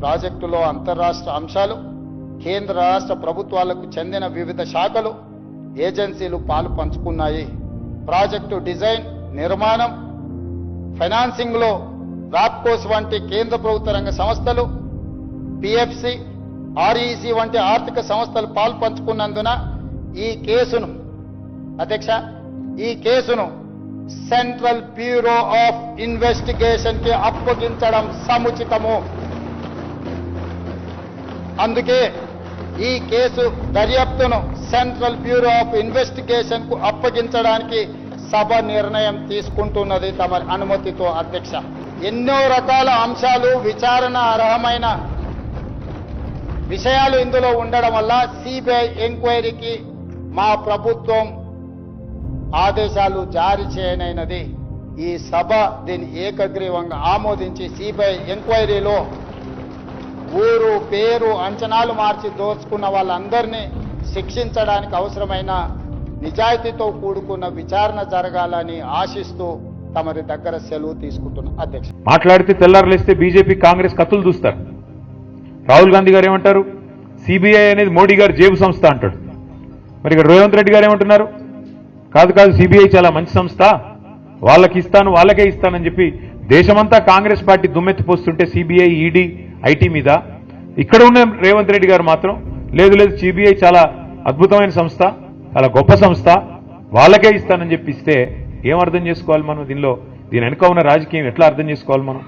ప్రాజెక్టులో అంతర్రాష్ట్ర అంశాలు కేంద్ర రాష్ట్ర ప్రభుత్వాలకు చెందిన వివిధ శాఖలు ఏజెన్సీలు పాలు పంచుకున్నాయి. ప్రాజెక్టు డిజైన్ నిర్మాణం ఫైనాన్సింగ్లో రాప్కోస్ వంటి కేంద్ర ప్రభుత్వ రంగ సంస్థలు పిఎఫ్సి ఆర్ఈసి వంటి ఆర్థిక సంస్థలు పాలు పంచుకున్నందున ఈ కేసును అధ్యక్ష ఈ కేసును సెంట్రల్ బ్యూరో ఆఫ్ ఇన్వెస్టిగేషన్కి అప్పగించడం సముచితము. అందుకే ఈ కేసు దర్యాప్తును సెంట్రల్ బ్యూరో ఆఫ్ ఇన్వెస్టిగేషన్కు అప్పగించడానికి సభ నిర్ణయం తీసుకుంటున్నది తమ అనుమతితో అధ్యక్ష. ఎన్నో రకాల అంశాలు విచారణ అర్హమైన విషయాలు ఇందులో ఉండడం వల్ల సిబిఐ ఎంక్వైరీకి మా ప్రభుత్వం ఆదేశాలు జారీ చేయనైనది. ఈ సభ దీన్ని ఏకగ్రీవంగా ఆమోదించి సిబిఐ ఎంక్వైరీలో ఊరు పేరు అంచనాలు మార్చి దోచుకున్న వాళ్ళందరినీ శిక్షించడానికి అవసరమైన నిజాయితీతో కూడుకున్న విచారణ జరగాలని ఆశిస్తూ తమరి దగ్గర సెలవు తీసుకుంటున్న అధ్యక్ష మాట్లాడితే తెల్లారులేస్తే బీజేపీ కాంగ్రెస్ కత్తులు దూస్తారు. రాహుల్ గాంధీ గారు ఏమంటారు? సిబిఐ అనేది మోడీ గారు జేబు సంస్థ అంటాడు. మరి ఇక్కడ రేవంత్ రెడ్డి గారు ఏమంటున్నారు? కాదు కాదు సిబిఐ చాలా మంచి సంస్థ. వాళ్ళకి ఇస్తాను వాళ్ళకే ఇస్తానని చెప్పి దేశమంతా కాంగ్రెస్ పార్టీ దుమ్మెత్తిపోస్తుంటే సిబిఐ ఈడీ ఐటీ మీద. ఇక్కడ ఉన్న రేవంత్ రెడ్డి గారు మాత్రం లేదు లేదు సిబిఐ చాలా అద్భుతమైన సంస్థ చాలా గొప్ప సంస్థ వాళ్ళకే ఇస్తానని చెప్పిస్తే ఏం అర్థం చేసుకోవాలి మనం దీనిలో? దీని వెనుక ఉన్న రాజకీయం ఎట్లా అర్థం చేసుకోవాలి మనం?